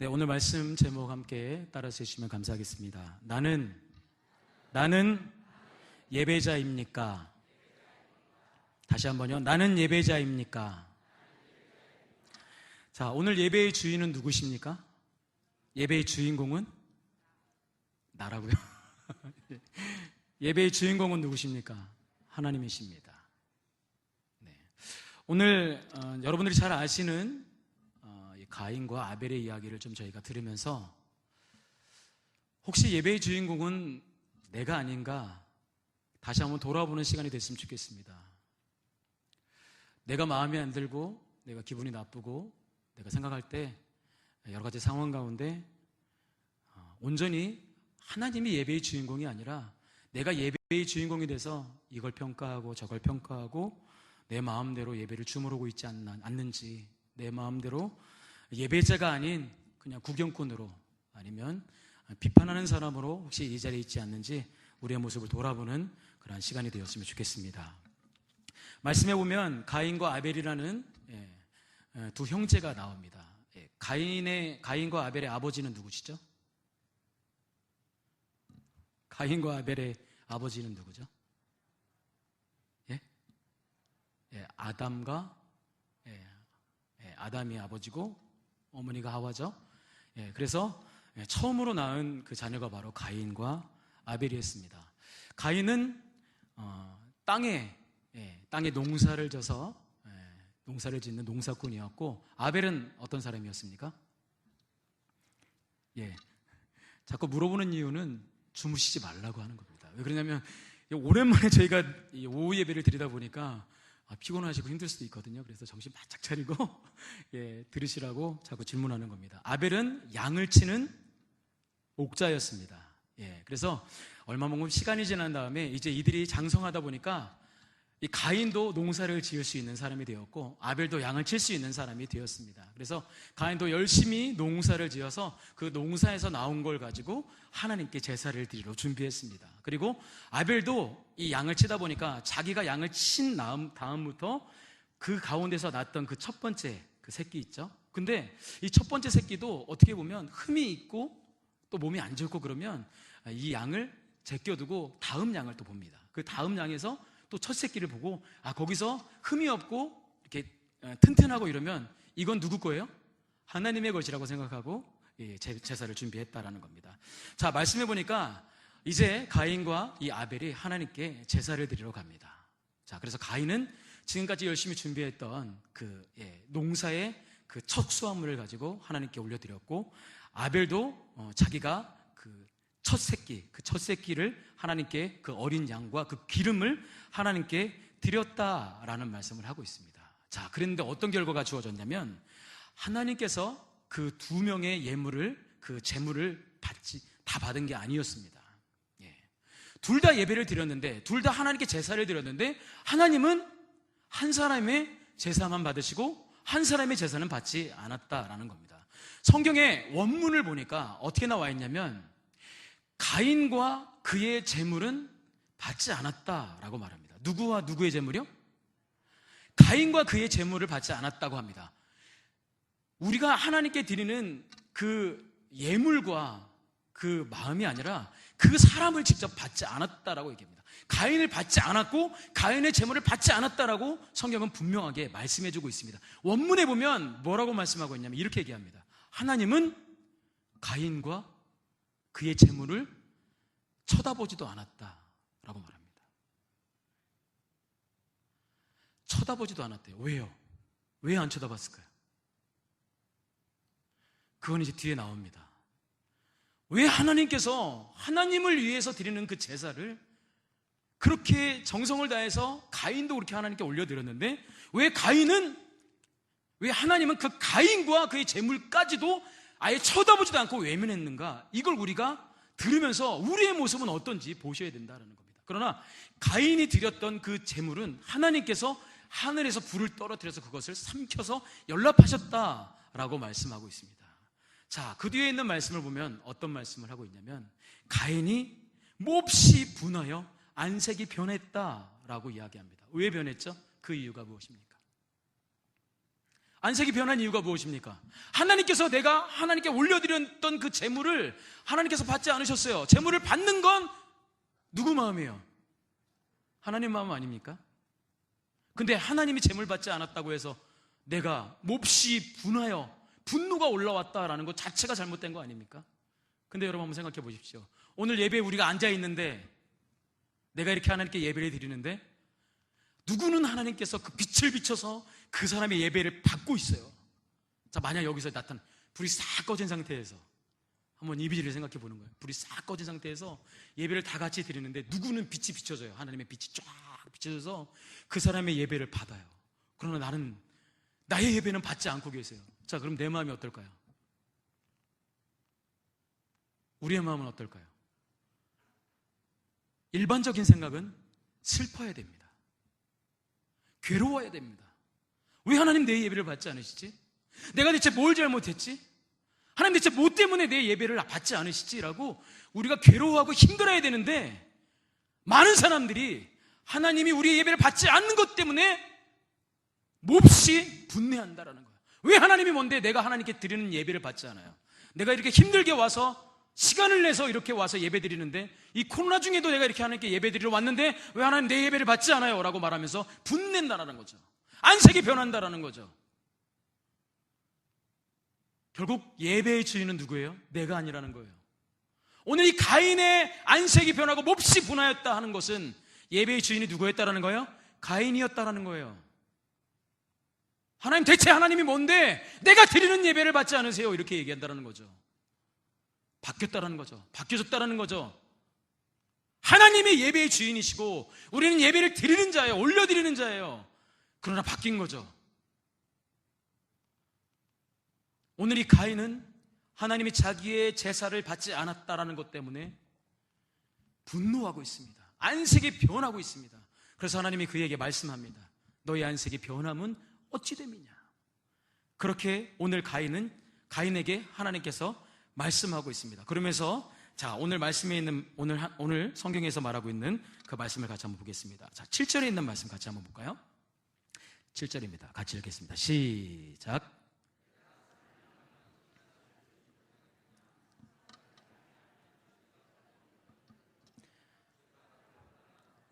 네, 오늘 말씀 제목 함께 따라서 해주시면 감사하겠습니다. 나는, 나는 예배자입니까? 다시 한 번요. 나는 예배자입니까? 자, 오늘 예배의 주인은 누구십니까? 예배의 주인공은? 나라고요. 예배의 주인공은 누구십니까? 하나님이십니다. 네. 오늘 어, 여러분들이 잘 아시는 어, 가인과 아벨의 이야기를 좀 저희가 들으면서 혹시 예배의 주인공은 내가 아닌가 다시 한번 돌아보는 시간이 됐으면 좋겠습니다. 내가 마음에 안 들고 내가 기분이 나쁘고 내가 생각할 때 여러 가지 상황 가운데 어, 온전히 하나님이 예배의 주인공이 아니라 내가 예배의 주인공이 돼서 이걸 평가하고 저걸 평가하고 내 마음대로 예배를 주무르고 있지 않는지 내 마음대로 예배자가 아닌 그냥 구경꾼으로 아니면 비판하는 사람으로 혹시 이 자리에 있지 않는지 우리의 모습을 돌아보는 그러한 시간이 되었으면 좋겠습니다. 말씀해 보면 가인과 아벨이라는 예, 예, 두 형제가 나옵니다. 예, 가인의 가인과 아벨의 아버지는 누구시죠? 가인과 아벨의 아버지는 누구죠? 예? 예 아담과 예, 예, 아담이 아버지고 어머니가 하와죠. 예, 그래서 예, 처음으로 낳은 그 자녀가 바로 가인과 아벨이었습니다. 가인은 어, 땅에 예, 땅에 농사를 져서 예, 농사를 짓는 농사꾼이었고 아벨은 어떤 사람이었습니까? 예, 자꾸 물어보는 이유는 주무시지 말라고 하는 겁니다. 왜 그러냐면 오랜만에 저희가 오후 예배를 드리다 보니까 아, 피곤하시고 힘들 수도 있거든요. 그래서 정신 바짝 차리고 예, 들으시라고 자꾸 질문하는 겁니다. 아벨은 양을 치는 옥자였습니다. 예, 그래서 얼마 만큼 시간이 지난 다음에 이제 이들이 장성하다 보니까 이 가인도 농사를 지을 수 있는 사람이 되었고 아벨도 양을 칠 수 있는 사람이 되었습니다. 그래서 가인도 열심히 농사를 지어서 그 농사에서 나온 걸 가지고 하나님께 제사를 드리러 준비했습니다. 그리고 아벨도 이 양을 치다 보니까 자기가 양을 친 다음, 다음부터 그 가운데서 났던 그 첫 번째 그 새끼 있죠. 근데 이 첫 번째 새끼도 어떻게 보면 흠이 있고 또 몸이 안 좋고 그러면 이 양을 제껴두고 다음 양을 또 봅니다. 그 다음 양에서 또 첫 새끼를 보고 아 거기서 흠이 없고 이렇게 어, 튼튼하고 이러면 이건 누구 거예요? 하나님의 것이라고 생각하고 예, 제사를 준비했다라는 겁니다. 자 말씀해 보니까 이제 가인과 이 아벨이 하나님께 제사를 드리러 갑니다. 자 그래서 가인은 지금까지 열심히 준비했던 그 예, 농사의 그 첫 수확물을 가지고 하나님께 올려드렸고 아벨도 어, 자기가 첫 새끼, 그 첫 새끼를 하나님께 그 어린 양과 그 기름을 하나님께 드렸다라는 말씀을 하고 있습니다. 자, 그런데 어떤 결과가 주어졌냐면 하나님께서 그 두 명의 예물을 그 재물을 받지 다 받은 게 아니었습니다. 예. 둘 다 예배를 드렸는데 둘 다 하나님께 제사를 드렸는데 하나님은 한 사람의 제사만 받으시고 한 사람의 제사는 받지 않았다라는 겁니다. 성경의 원문을 보니까 어떻게 나와 있냐면 가인과 그의 재물은 받지 않았다라고 말합니다. 누구와 누구의 재물이요? 가인과 그의 재물을 받지 않았다고 합니다. 우리가 하나님께 드리는 그 예물과 그 마음이 아니라 그 사람을 직접 받지 않았다라고 얘기합니다. 가인을 받지 않았고 가인의 재물을 받지 않았다라고 성경은 분명하게 말씀해 주고 있습니다. 원문에 보면 뭐라고 말씀하고 있냐면 이렇게 얘기합니다. 하나님은 가인과 그의 재물을 쳐다보지도 않았다라고 말합니다. 쳐다보지도 않았대요. 왜요? 왜 안 쳐다봤을까요? 그건 이제 뒤에 나옵니다. 왜 하나님께서 하나님을 위해서 드리는 그 제사를 그렇게 정성을 다해서 가인도 그렇게 하나님께 올려드렸는데 왜 가인은 왜 하나님은 그 가인과 그의 재물까지도 아예 쳐다보지도 않고 외면했는가? 이걸 우리가 들으면서 우리의 모습은 어떤지 보셔야 된다는 겁니다. 그러나 가인이 드렸던 그 재물은 하나님께서 하늘에서 불을 떨어뜨려서 그것을 삼켜서 연락하셨다라고 말씀하고 있습니다. 자, 그 뒤에 있는 말씀을 보면 어떤 말씀을 하고 있냐면 가인이 몹시 분하여 안색이 변했다라고 이야기합니다. 왜 변했죠? 그 이유가 무엇입니까? 안색이 변한 이유가 무엇입니까? 하나님께서 내가 하나님께 올려드렸던 그 재물을 하나님께서 받지 않으셨어요. 재물을 받는 건 누구 마음이에요? 하나님 마음 아닙니까? 근데 하나님이 재물 받지 않았다고 해서 내가 몹시 분하여 분노가 올라왔다라는 것 자체가 잘못된 거 아닙니까? 근데 여러분 한번 생각해 보십시오. 오늘 예배에 우리가 앉아 있는데 내가 이렇게 하나님께 예배를 드리는데 누구는 하나님께서 그 빛을 비춰서 그 사람의 예배를 받고 있어요. 자, 만약 여기서 나타난 불이 싹 꺼진 상태에서 한번 이비지를 생각해 보는 거예요. 불이 싹 꺼진 상태에서 예배를 다 같이 드리는데 누구는 빛이 비춰져요. 하나님의 빛이 쫙 비춰져서 그 사람의 예배를 받아요. 그러나 나는 나의 예배는 받지 않고 계세요. 자, 그럼 내 마음이 어떨까요? 우리의 마음은 어떨까요? 일반적인 생각은 슬퍼야 됩니다. 괴로워야 됩니다. 왜 하나님 내 예배를 받지 않으시지? 내가 대체 뭘 잘못했지? 하나님 대체 뭐 때문에 내 예배를 받지 않으시지라고 우리가 괴로워하고 힘들어야 되는데 많은 사람들이 하나님이 우리의 예배를 받지 않는 것 때문에 몹시 분내한다라는 거예요. 왜 하나님이 뭔데 내가 하나님께 드리는 예배를 받지 않아요? 내가 이렇게 힘들게 와서 시간을 내서 이렇게 와서 예배 드리는데 이 코로나 중에도 내가 이렇게 하나님께 예배 드리러 왔는데 왜 하나님 내 예배를 받지 않아요? 라고 말하면서 분낸다라는 거죠. 안색이 변한다라는 거죠. 결국 예배의 주인은 누구예요? 내가 아니라는 거예요. 오늘 이 가인의 안색이 변하고 몹시 분하였다 하는 것은 예배의 주인이 누구였다라는 거예요? 가인이었다라는 거예요. 하나님 대체 하나님이 뭔데 내가 드리는 예배를 받지 않으세요? 이렇게 얘기한다는 거죠. 바뀌었다라는 거죠. 바뀌어졌다라는 거죠. 하나님이 예배의 주인이시고 우리는 예배를 드리는 자예요. 올려드리는 자예요. 그러나 바뀐 거죠. 오늘 이 가인은 하나님이 자기의 제사를 받지 않았다라는 것 때문에 분노하고 있습니다. 안색이 변하고 있습니다. 그래서 하나님이 그에게 말씀합니다. 너의 안색이 변함은 어찌 됨이냐? 그렇게 오늘 가인은 가인에게 하나님께서 말씀하고 있습니다. 그러면서 자, 오늘 말씀에 있는 오늘 오늘 성경에서 말하고 있는 그 말씀을 같이 한번 보겠습니다. 자, 7절에 있는 말씀 같이 한번 볼까요? 7절입니다. 같이 읽겠습니다. 시작.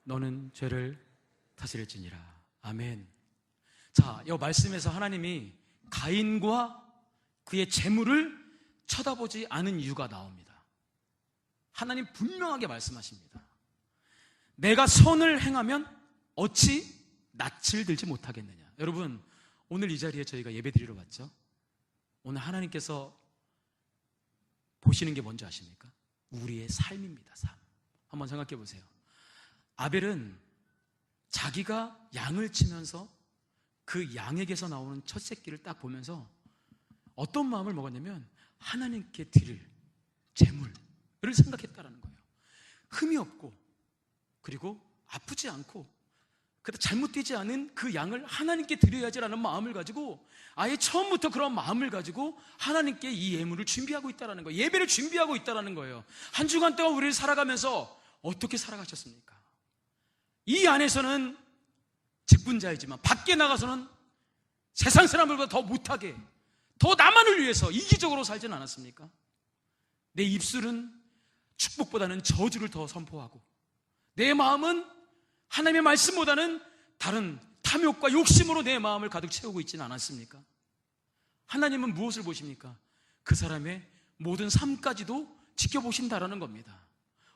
너는 죄를 다스릴지니라. 아멘. 자, 이 말씀에서 하나님이 가인과 그의 재물을 쳐다보지 않은 이유가 나옵니다. 하나님 분명하게 말씀하십니다. 내가 선을 행하면 어찌 낯을 들지 못하겠느냐. 여러분, 오늘 이 자리에 저희가 예배 드리러 왔죠? 오늘 하나님께서 보시는 게 뭔지 아십니까? 우리의 삶입니다, 삶. 한번 생각해 보세요. 아벨은 자기가 양을 치면서 그 양에게서 나오는 첫 새끼를 딱 보면서 어떤 마음을 먹었냐면 하나님께 드릴 재물을 생각했다라는 거예요. 흠이 없고 그리고 아프지 않고 그다 잘못되지 않은 그 양을 하나님께 드려야지라는 마음을 가지고 아예 처음부터 그런 마음을 가지고 하나님께 이 예물을 준비하고 있다라는 거예요. 예배를 준비하고 있다라는 거예요. 한 주간 동안 우리를 살아가면서 어떻게 살아가셨습니까? 이 안에서는 직분자이지만 밖에 나가서는 세상 사람들보다 더 못하게 더 나만을 위해서 이기적으로 살지는 않았습니까? 내 입술은 축복보다는 저주를 더 선포하고 내 마음은 하나님의 말씀보다는 다른 탐욕과 욕심으로 내 마음을 가득 채우고 있지는 않았습니까? 하나님은 무엇을 보십니까? 그 사람의 모든 삶까지도 지켜보신다라는 겁니다.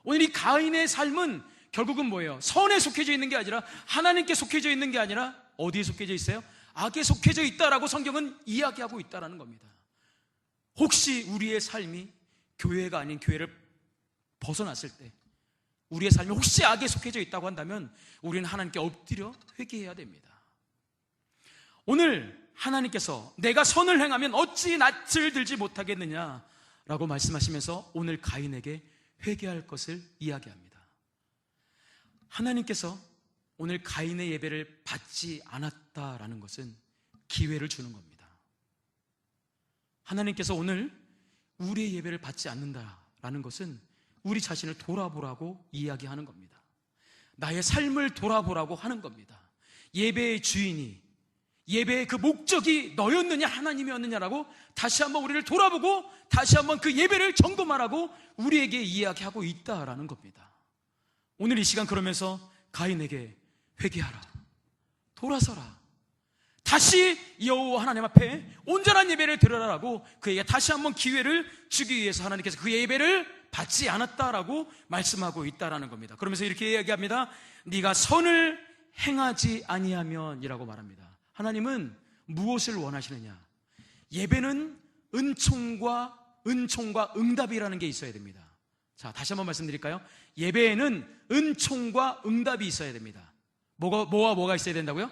오늘 이 가인의 삶은 결국은 뭐예요? 선에 속해져 있는 게 아니라 하나님께 속해져 있는 게 아니라 어디에 속해져 있어요? 악에 속해져 있다라고 성경은 이야기하고 있다라는 겁니다. 혹시 우리의 삶이 교회가 아닌 교회를 벗어났을 때 우리의 삶이 혹시 악에 속해져 있다고 한다면 우리는 하나님께 엎드려 회개해야 됩니다. 오늘 하나님께서 내가 선을 행하면 어찌 낯을 들지 못하겠느냐 라고 말씀하시면서 오늘 가인에게 회개할 것을 이야기합니다. 하나님께서 오늘 가인의 예배를 받지 않았다라는 것은 기회를 주는 겁니다. 하나님께서 오늘 우리의 예배를 받지 않는다라는 것은 우리 자신을 돌아보라고 이야기하는 겁니다. 나의 삶을 돌아보라고 하는 겁니다. 예배의 주인이 예배의 그 목적이 너였느냐 하나님이었느냐라고 다시 한번 우리를 돌아보고 다시 한번 그 예배를 점검하라고 우리에게 이야기하고 있다라는 겁니다. 오늘 이 시간 그러면서 가인에게 회개하라. 돌아서라. 다시 여호와 하나님 앞에 온전한 예배를 드려라라고 그에게 다시 한번 기회를 주기 위해서 하나님께서 그 예배를 받지 않았다라고 말씀하고 있다라는 겁니다. 그러면서 이렇게 이야기합니다. 네가 선을 행하지 아니하면이라고 말합니다. 하나님은 무엇을 원하시느냐? 예배는 은총과 은총과 응답이라는 게 있어야 됩니다. 자, 다시 한번 말씀드릴까요? 예배에는 은총과 응답이 있어야 됩니다. 뭐가 뭐와 뭐가 있어야 된다고요?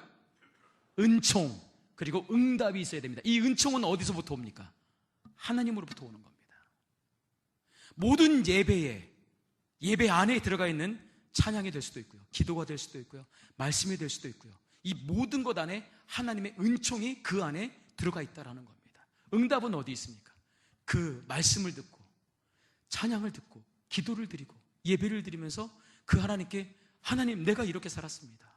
은총 그리고 응답이 있어야 됩니다. 이 은총은 어디서부터 옵니까? 하나님으로부터 오는 겁니다. 모든 예배에 예배 안에 들어가 있는 찬양이 될 수도 있고요. 기도가 될 수도 있고요. 말씀이 될 수도 있고요. 이 모든 것 안에 하나님의 은총이 그 안에 들어가 있다라는 겁니다. 응답은 어디 있습니까? 그 말씀을 듣고 찬양을 듣고 기도를 드리고 예배를 드리면서 그 하나님께 하나님 내가 이렇게 살았습니다.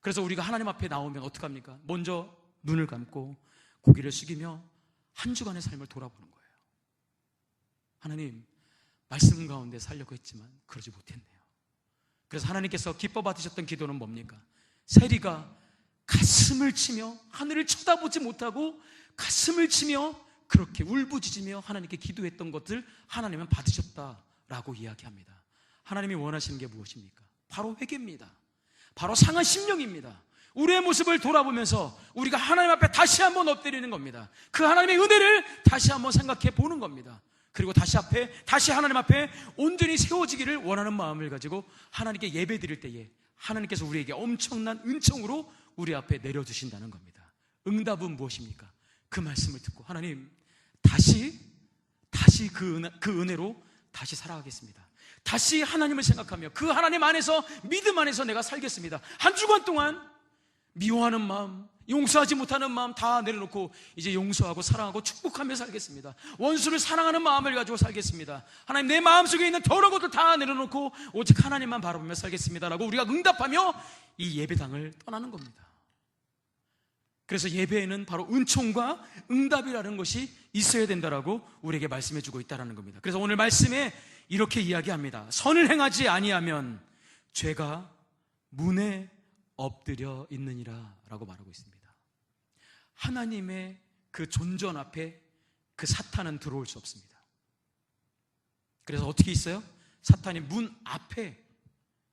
그래서 우리가 하나님 앞에 나오면 어떡합니까? 먼저 눈을 감고 고개를 숙이며 한 주간의 삶을 돌아보는 거예요. 하나님, 말씀 가운데 살려고 했지만 그러지 못했네요. 그래서 하나님께서 기뻐 받으셨던 기도는 뭡니까? 세리가 가슴을 치며 하늘을 쳐다보지 못하고 가슴을 치며 그렇게 울부짖으며 하나님께 기도했던 것들 하나님은 받으셨다라고 이야기합니다. 하나님이 원하시는 게 무엇입니까? 바로 회개입니다. 바로 상한 심령입니다. 우리의 모습을 돌아보면서 우리가 하나님 앞에 다시 한번 엎드리는 겁니다. 그 하나님의 은혜를 다시 한번 생각해 보는 겁니다. 그리고 다시 앞에 다시 하나님 앞에 온전히 세워지기를 원하는 마음을 가지고 하나님께 예배 드릴 때에 하나님께서 우리에게 엄청난 은총으로 우리 앞에 내려 주신다는 겁니다. 응답은 무엇입니까? 그 말씀을 듣고 하나님 다시 다시 그, 은혜, 그 은혜로 다시 살아가겠습니다. 다시 하나님을 생각하며 그 하나님 안에서 믿음 안에서 내가 살겠습니다. 한 주간 동안 미워하는 마음, 용서하지 못하는 마음 다 내려놓고 이제 용서하고 사랑하고 축복하며 살겠습니다. 원수를 사랑하는 마음을 가지고 살겠습니다. 하나님 내 마음속에 있는 더러운 것들 다 내려놓고 오직 하나님만 바라보며 살겠습니다라고 우리가 응답하며 이 예배당을 떠나는 겁니다. 그래서 예배에는 바로 은총과 응답이라는 것이 있어야 된다라고 우리에게 말씀해 주고 있다라는 겁니다. 그래서 오늘 말씀에 이렇게 이야기합니다. 선을 행하지 아니하면 죄가 문에 엎드려 있느니라라고 말하고 있습니다. 하나님의 그 존전 앞에 그 사탄은 들어올 수 없습니다. 그래서 어떻게 있어요? 사탄이 문 앞에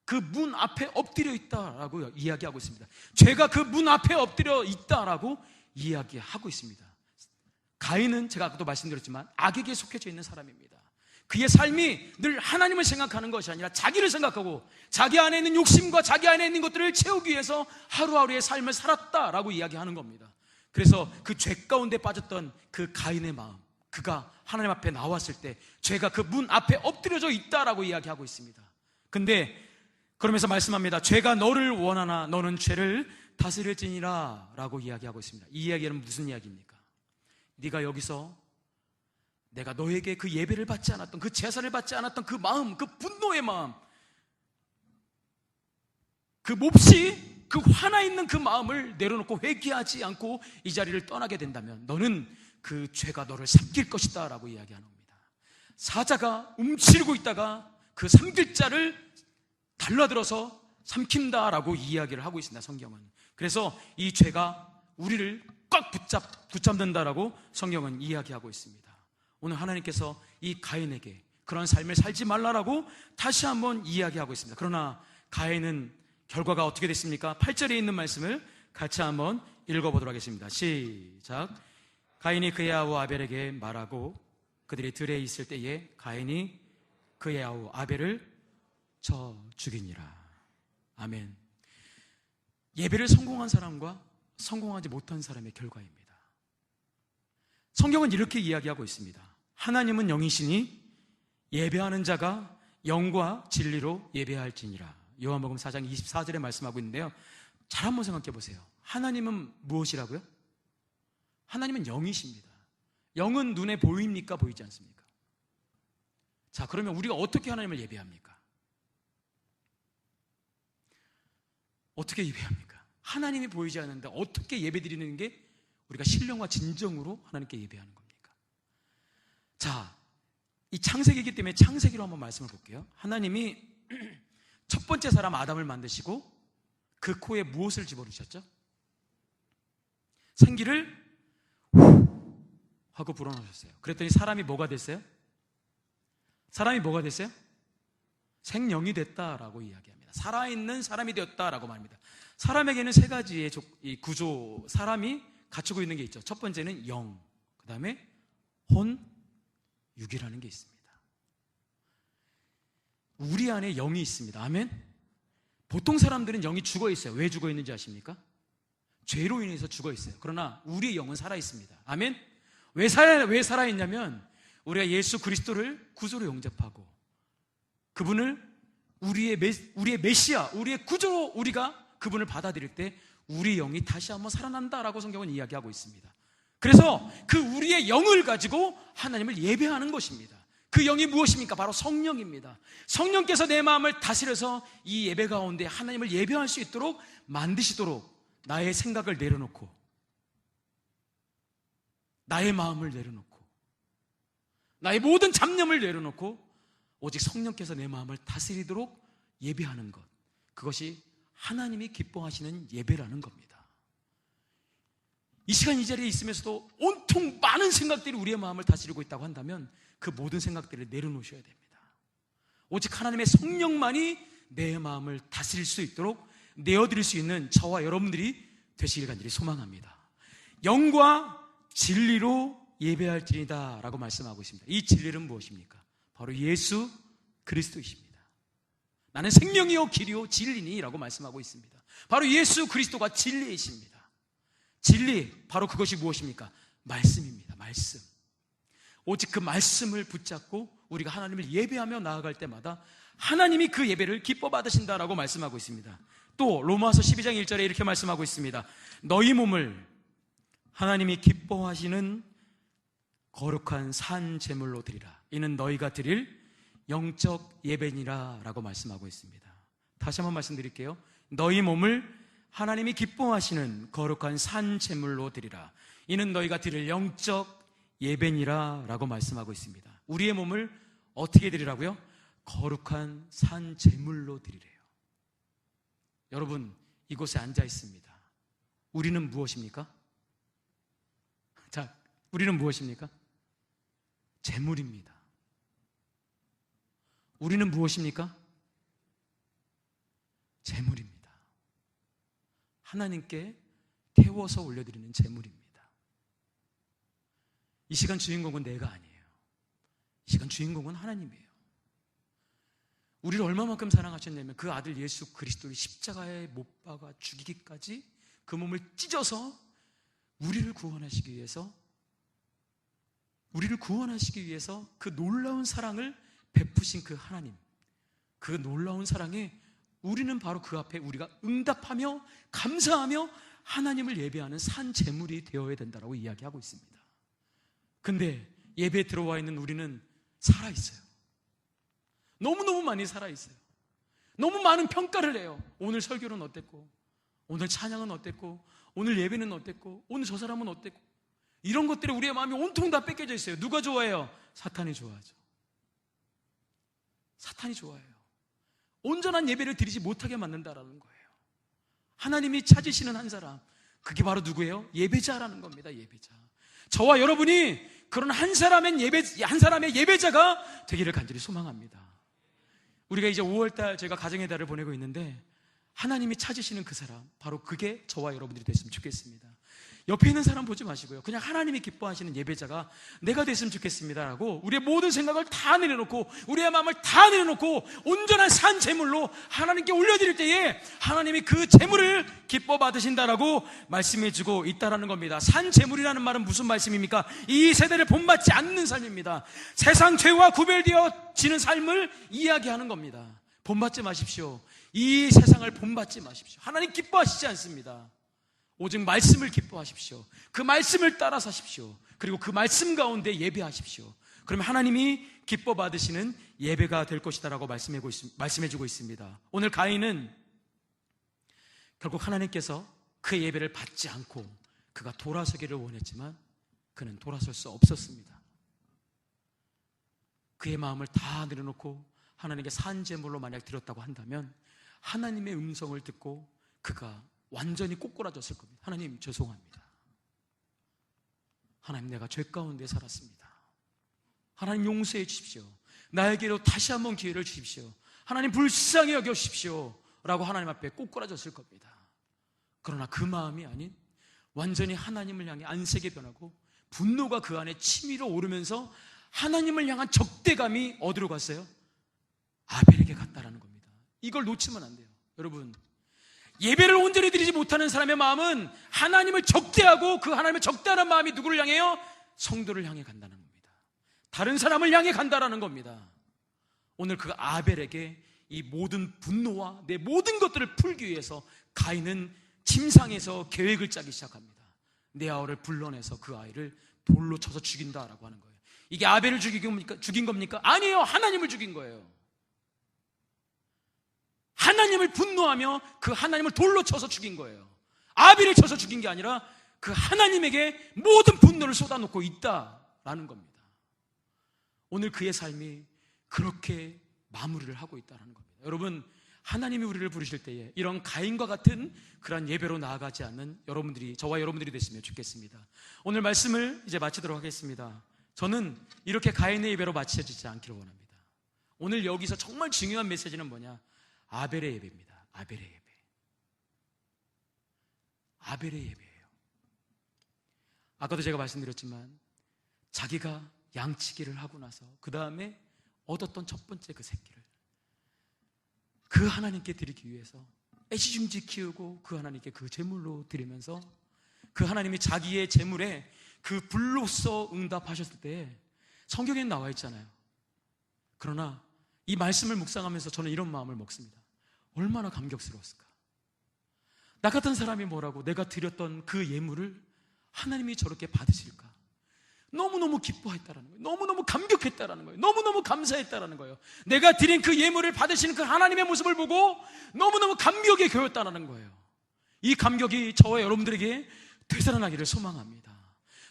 그 문 앞에 엎드려 있다라고 이야기하고 있습니다. 죄가 그 문 앞에 엎드려 있다라고 이야기하고 있습니다. 가인은 제가 아까도 말씀드렸지만 악에게 속해져 있는 사람입니다. 그의 삶이 늘 하나님을 생각하는 것이 아니라 자기를 생각하고 자기 안에 있는 욕심과 자기 안에 있는 것들을 채우기 위해서 하루하루의 삶을 살았다라고 이야기하는 겁니다. 그래서 그 죄 가운데 빠졌던 그 가인의 마음, 그가 하나님 앞에 나왔을 때 죄가 그 문 앞에 엎드려져 있다라고 이야기하고 있습니다. 근데 그러면서 말씀합니다. 죄가 너를 원하나 너는 죄를 다스릴지니라 라고 이야기하고 있습니다. 이 이야기는 무슨 이야기입니까? 네가 여기서 내가 너에게 그 예배를 받지 않았던 그 제사를 받지 않았던 그 마음, 그 분노의 마음, 그 몹시 그 화나 있는 그 마음을 내려놓고 회개하지 않고 이 자리를 떠나게 된다면 너는 그 죄가 너를 삼킬 것이다 라고 이야기하는 겁니다. 사자가 움츠리고 있다가 그 삼킬 자를 달라들어서 삼킨다 라고 이야기를 하고 있습니다. 성경은. 그래서 이 죄가 우리를 꽉 붙잡, 붙잡는다라고 성경은 이야기하고 있습니다. 오늘 하나님께서 이 가인에게 그런 삶을 살지 말라라고 다시 한번 이야기하고 있습니다. 그러나 가인은 결과가 어떻게 됐습니까? 8절에 있는 말씀을 같이 한번 읽어보도록 하겠습니다. 시작. 가인이 그의 아우 아벨에게 말하고 그들이 들에 있을 때에 가인이 그의 아우 아벨을 쳐 죽이니라. 아멘. 예배를 성공한 사람과 성공하지 못한 사람의 결과입니다. 성경은 이렇게 이야기하고 있습니다. 하나님은 영이시니 예배하는 자가 영과 진리로 예배할지니라. 요한복음 4장 24절에 말씀하고 있는데요. 잘 한번 생각해 보세요. 하나님은 무엇이라고요? 하나님은 영이십니다. 영은 눈에 보입니까? 보이지 않습니까? 자, 그러면 우리가 어떻게 하나님을 예배합니까? 어떻게 예배합니까? 하나님이 보이지 않는데 어떻게 예배 드리는 게 우리가 신령과 진정으로 하나님께 예배하는 겁니까? 자, 이 창세기이기 때문에 창세기로 한번 말씀을 볼게요. 하나님이 첫 번째 사람 아담을 만드시고 그 코에 무엇을 집어넣으셨죠? 생기를 후 하고 불어넣으셨어요. 그랬더니 사람이 뭐가 됐어요? 사람이 뭐가 됐어요? 생명이 됐다라고 이야기합니다. 살아있는 사람이 되었다라고 말합니다. 사람에게는 세 가지의 구조, 사람이 갖추고 있는 게 있죠. 첫 번째는 영, 그 다음에 혼, 육이라는 게 있습니다. 우리 안에 영이 있습니다. 아멘? 보통 사람들은 영이 죽어 있어요. 왜 죽어 있는지 아십니까? 죄로 인해서 죽어 있어요. 그러나 우리의 영은 살아 있습니다. 아멘? 왜 살아, 왜 살아 있냐면 우리가 예수 그리스도를 구조로 영접하고 그분을 우리의 메, 우리의 메시아, 우리의 구조로 우리가 그분을 받아들일 때 우리 영이 다시 한번 살아난다라고 성경은 이야기하고 있습니다. 그래서 그 우리의 영을 가지고 하나님을 예배하는 것입니다. 그 영이 무엇입니까? 바로 성령입니다. 성령께서 내 마음을 다스려서 이 예배 가운데 하나님을 예배할 수 있도록 만드시도록 나의 생각을 내려놓고 나의 마음을 내려놓고 나의 모든 잡념을 내려놓고 오직 성령께서 내 마음을 다스리도록 예배하는 것. 그것이 하나님이 기뻐하시는 예배라는 겁니다. 이 시간 이 자리에 있으면서도 온통 많은 생각들이 우리의 마음을 다스리고 있다고 한다면 그 모든 생각들을 내려놓으셔야 됩니다. 오직 하나님의 성령만이 내 마음을 다스릴 수 있도록 내어드릴 수 있는 저와 여러분들이 되시길 간절히 소망합니다. 영과 진리로 예배할지니다 라고 말씀하고 있습니다. 이 진리는 무엇입니까? 바로 예수 그리스도이십니다. 나는 생명이요 길이요 진리니 라고 말씀하고 있습니다. 바로 예수 그리스도가 진리이십니다. 진리 바로 그것이 무엇입니까? 말씀입니다. 말씀. 오직 그 말씀을 붙잡고 우리가 하나님을 예배하며 나아갈 때마다 하나님이 그 예배를 기뻐 받으신다라고 말씀하고 있습니다. 또 로마서 12장 1절에 이렇게 말씀하고 있습니다. 너희 몸을 하나님이 기뻐하시는 거룩한 산 제물로 드리라. 이는 너희가 드릴 영적 예배니라라고 말씀하고 있습니다. 다시 한번 말씀드릴게요. 너희 몸을 하나님이 기뻐하시는 거룩한 산 제물로 드리라. 이는 너희가 드릴 영적 예배니라 라고 말씀하고 있습니다. 우리의 몸을 어떻게 드리라고요? 거룩한 산 제물로 드리래요. 여러분, 이곳에 앉아 있습니다. 우리는 무엇입니까? 자, 우리는 무엇입니까? 재물입니다. 우리는 무엇입니까? 재물입니다. 하나님께 태워서 올려드리는 재물입니다. 이 시간 주인공은 내가 아니에요. 이 시간 주인공은 하나님이에요. 우리를 얼마만큼 사랑하셨냐면 그 아들 예수 그리스도를 십자가에 못 박아 죽이기까지 그 몸을 찢어서 우리를 구원하시기 위해서 우리를 구원하시기 위해서 그 놀라운 사랑을 베푸신 그 하나님 그 놀라운 사랑에 우리는 바로 그 앞에 우리가 응답하며 감사하며 하나님을 예배하는 산 제물이 되어야 된다라고 이야기하고 있습니다. 근데 예배에 들어와 있는 우리는 살아 있어요. 너무너무 많이 살아 있어요. 너무 많은 평가를 해요. 오늘 설교는 어땠고, 오늘 찬양은 어땠고, 오늘 예배는 어땠고, 오늘 저 사람은 어땠고. 이런 것들이 우리의 마음이 온통 다 뺏겨져 있어요. 누가 좋아해요? 사탄이 좋아하죠. 사탄이 좋아해요. 온전한 예배를 드리지 못하게 만든다라는 거예요. 하나님이 찾으시는 한 사람, 그게 바로 누구예요? 예배자라는 겁니다. 예배자. 저와 여러분이 그런 한 사람의 예배, 한 사람의 예배자가 되기를 간절히 소망합니다. 우리가 이제 5월달 제가 가정의 달을 보내고 있는데 하나님이 찾으시는 그 사람, 바로 그게 저와 여러분들이 됐으면 좋겠습니다. 옆에 있는 사람 보지 마시고요. 그냥 하나님이 기뻐하시는 예배자가 내가 됐으면 좋겠습니다라고 우리의 모든 생각을 다 내려놓고 우리의 마음을 다 내려놓고 온전한 산 제물로 하나님께 올려드릴 때에 하나님이 그 제물을 기뻐 받으신다라고 말씀해주고 있다라는 겁니다. 산 제물이라는 말은 무슨 말씀입니까? 이 세대를 본받지 않는 삶입니다. 세상 죄와 구별되어지는 삶을 이야기하는 겁니다. 본받지 마십시오. 이 세상을 본받지 마십시오. 하나님 기뻐하시지 않습니다. 오직 말씀을 기뻐하십시오. 그 말씀을 따라 사십시오. 그리고 그 말씀 가운데 예배하십시오. 그러면 하나님이 기뻐 받으시는 예배가 될 것이다라고 말씀해 주고 있습니다. 오늘 가인은 결국 하나님께서 그의 예배를 받지 않고 그가 돌아서기를 원했지만 그는 돌아설 수 없었습니다. 그의 마음을 다 내려놓고 하나님께 산재물로 만약 드렸다고 한다면 하나님의 음성을 듣고 그가 완전히 꼬꾸라졌을 겁니다. 하나님 죄송합니다. 하나님 내가 죄 가운데 살았습니다. 하나님 용서해 주십시오. 나에게로 다시 한번 기회를 주십시오. 하나님 불쌍히 여겨 주십시오. 라고 하나님 앞에 꼬꾸라졌을 겁니다. 그러나 그 마음이 아닌 완전히 하나님을 향해 안색에 변하고 분노가 그 안에 치밀어 오르면서 하나님을 향한 적대감이 어디로 갔어요? 아벨에게 갔다라는 겁니다. 이걸 놓치면 안 돼요. 여러분, 예배를 온전히 드리지 못하는 사람의 마음은 하나님을 적대하고 그 하나님의 적대하는 마음이 누구를 향해요? 성도를 향해 간다는 겁니다. 다른 사람을 향해 간다라는 겁니다. 오늘 그 아벨에게 이 모든 분노와 내 모든 것들을 풀기 위해서 가인은 침상에서 계획을 짜기 시작합니다. 내 아우를 불러내서 그 아이를 돌로 쳐서 죽인다라고 하는 거예요. 이게 아벨을 죽인 겁니까? 죽인 겁니까? 아니에요. 하나님을 죽인 거예요. 하나님을 분노하며 그 하나님을 돌로 쳐서 죽인 거예요. 아벨을 쳐서 죽인 게 아니라 그 하나님에게 모든 분노를 쏟아놓고 있다라는 겁니다. 오늘 그의 삶이 그렇게 마무리를 하고 있다는 겁니다. 여러분, 하나님이 우리를 부르실 때에 이런 가인과 같은 그러한 예배로 나아가지 않는 여러분들이, 저와 여러분들이 됐으면 좋겠습니다. 오늘 말씀을 이제 마치도록 하겠습니다. 저는 이렇게 가인의 예배로 마쳐지지 않기를 원합니다. 오늘 여기서 정말 중요한 메시지는 뭐냐? 아벨의 예배입니다. 아벨의 예배. 아벨의 예배예요. 아까도 제가 말씀드렸지만 자기가 양치기를 하고 나서 그 다음에 얻었던 첫 번째 그 새끼를 그 하나님께 드리기 위해서 애지중지 키우고 그 하나님께 그 제물로 드리면서 그 하나님이 자기의 제물에 그 불로서 응답하셨을 때 성경에 나와 있잖아요. 그러나 이 말씀을 묵상하면서 저는 이런 마음을 먹습니다. 얼마나 감격스러웠을까? 나 같은 사람이 뭐라고 내가 드렸던 그 예물을 하나님이 저렇게 받으실까? 너무너무 기뻐했다라는 거예요. 너무너무 감격했다라는 거예요. 너무너무 감사했다라는 거예요. 내가 드린 그 예물을 받으시는 그 하나님의 모습을 보고 너무너무 감격에 겨웠다라는 거예요. 이 감격이 저와 여러분들에게 되살아나기를 소망합니다.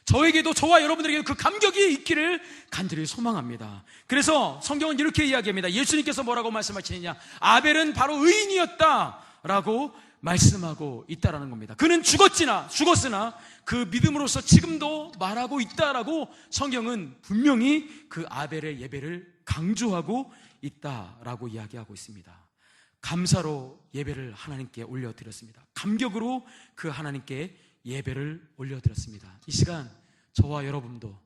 저에게도 저와 여러분들에게 그 감격이 있기를 간절히 소망합니다. 그래서 성경은 이렇게 이야기합니다. 예수님께서 뭐라고 말씀하시느냐? 아벨은 바로 의인이었다라고 말씀하고 있다라는 겁니다. 그는 죽었지나 죽었으나 그 믿음으로서 지금도 말하고 있다라고 성경은 분명히 그 아벨의 예배를 강조하고 있다라고 이야기하고 있습니다. 감사로 예배를 하나님께 올려드렸습니다. 감격으로 그 하나님께 예배를 올려드렸습니다. 이 시간 저와 여러분도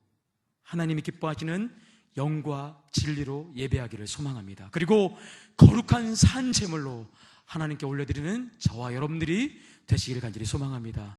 하나님이 기뻐하시는 영과 진리로 예배하기를 소망합니다. 그리고 거룩한 산 제물로 하나님께 올려드리는 저와 여러분들이 되시기를 간절히 소망합니다.